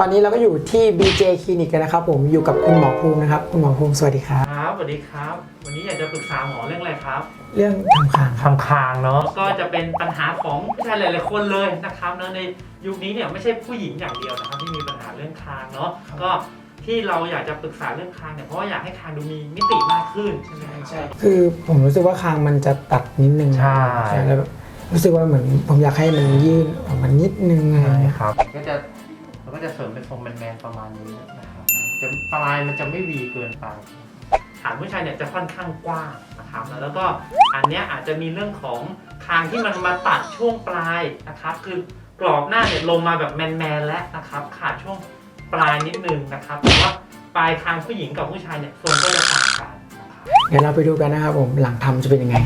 ตอนนี้เราก็อยู่ที่ BJ คลินิกกันนะครับผมอยู่กับคุณหมอภูมินะครับ คุณหมอภูมิสวัสดีครับ ครับสวัสดีครับ วันนี้อยากจะปรึกษาหมอเรื่องอะไรครับเรื่องทำคางครับทำคางเนาะก็จะเป็นปัญหาของผู้ชายหลายๆคนเลยนะครับเนอะในยุคนี้เนี่ยไม่ใช่ผู้หญิงอย่างเดียวนะครับที่มีปัญหาเรื่องคางเนาะก็ที่เราอยากจะปรึกษาเรื่องคางเนี่ยเพราะว่าอยากให้คางดูมีมิติมากขึ้นใช่ไหมครับ ใช่ คือผมรู้สึกว่าคางมันจะตัดนิดนึงใช่ แล้วแบบรู้สึกว่าเหมือนผมอยากให้มันยื่นออกมานิดนึงอะไรเงี้ยครับ ก็จะ ราก็จะเสริมเป็นทรงแมนๆประมาณนี้นะครับจะปลายมันจะไม่วีเกินไปฐานผู้ชายเนี่ยจะค่อนข้างกว้างนะครับ แล้วก็อันเนี้ยอาจจะมีเรื่องของคางที่มันมาตัดช่วงปลายนะครับ คือกรอบหน้าเนี่ยลงมาแบบแมนๆแล้วนะครับ ขาดช่วงปลายนิดนึงนะครับแต่ว่าปลายคางผู้หญิงกับผู้ชายเนี่ยทรงก็จะต่างกันนะครับเดี๋ยวเราไปดูกันนะครับผมหลังทำจะเป็นยังไง